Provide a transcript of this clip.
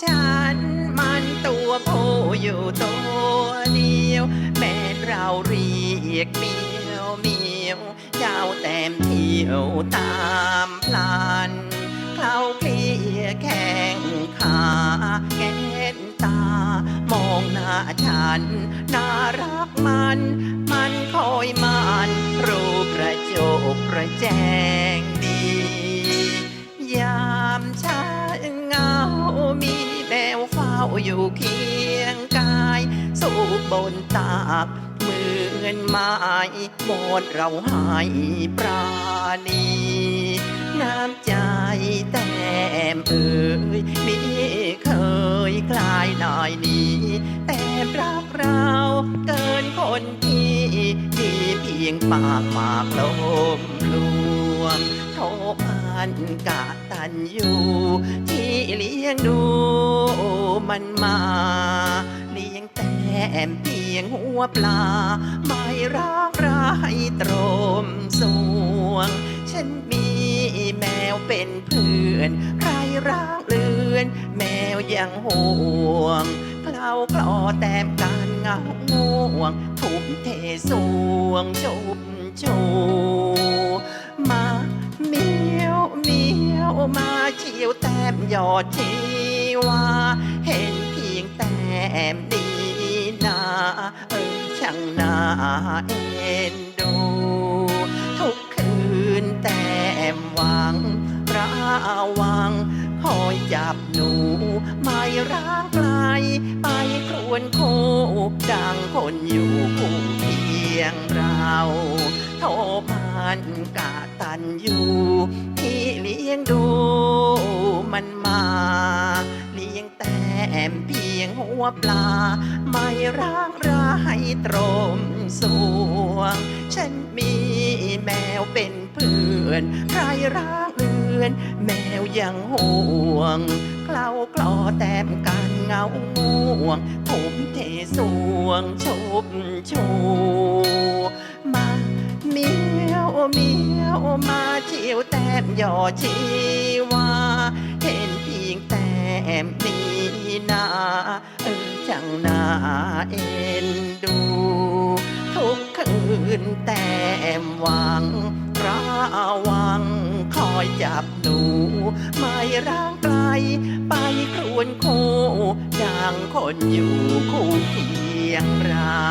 ฉัน มันตัวผู้อยู่ตัวเดียว แม้เราเรียกเมียวเมียวเจ้าแต้มเที่ยวตามพลันเขาเคลียแข้งขาแก้นตา มองหน้าฉัน น่ารักมัน มันคอยมัน รูปกระโจกกระแจ อยู่เคียงกาย สูบบนตากเหมือนไม้วอนเราให้ปราณีน้ำใจแต้มเอ่ยมีเคยคลายหน่อยนี้แต่รักเราเกินคนที่ที่เพียงปากปากลมลวงโท มันกะตันอยู่ที่เลี้ยงดูมันมา เลี้ยงแต่มเพียงหัวปลา ไม่รักร้ายตรมสวง ฉันมีแมวเป็นเพื่อน ใครรักเลือน แมวยังห่วงเคล้าคลอแต้มการเงาง่วงทุ่มเทสวงชุบชูมามี มาเชียวแต้มยอดชีวา เห็นเพียงแต้มนี้นาเออช่างนาเอ็นดู ทุกคืนแต้มหวังระวังคอยจับหนูไม่ร้างไกลไปครวนคู่ดังคนอยู่คู่เคียงเรา โทมันกาตันอยู่ที่ ปลา ไม่ร้างร้ายตรมสวง ฉันมีแมวเป็นเพื่อนใครรักเลือน แมวยังห่วง เคล้าคลอแต้มกันเงาง่วง ผมเทสวงชุบชูมาเมียวเมียวมาเชียวแต้มยอชีวา เห็นเพียงแต้มนี้ นาเออจังนาเอ็นดู ทุกคืนแต้มหวังระวังคอยจับหนู ไม่ร่างไกลไปครวนคู่างคนอยู่คู่เคียงเรา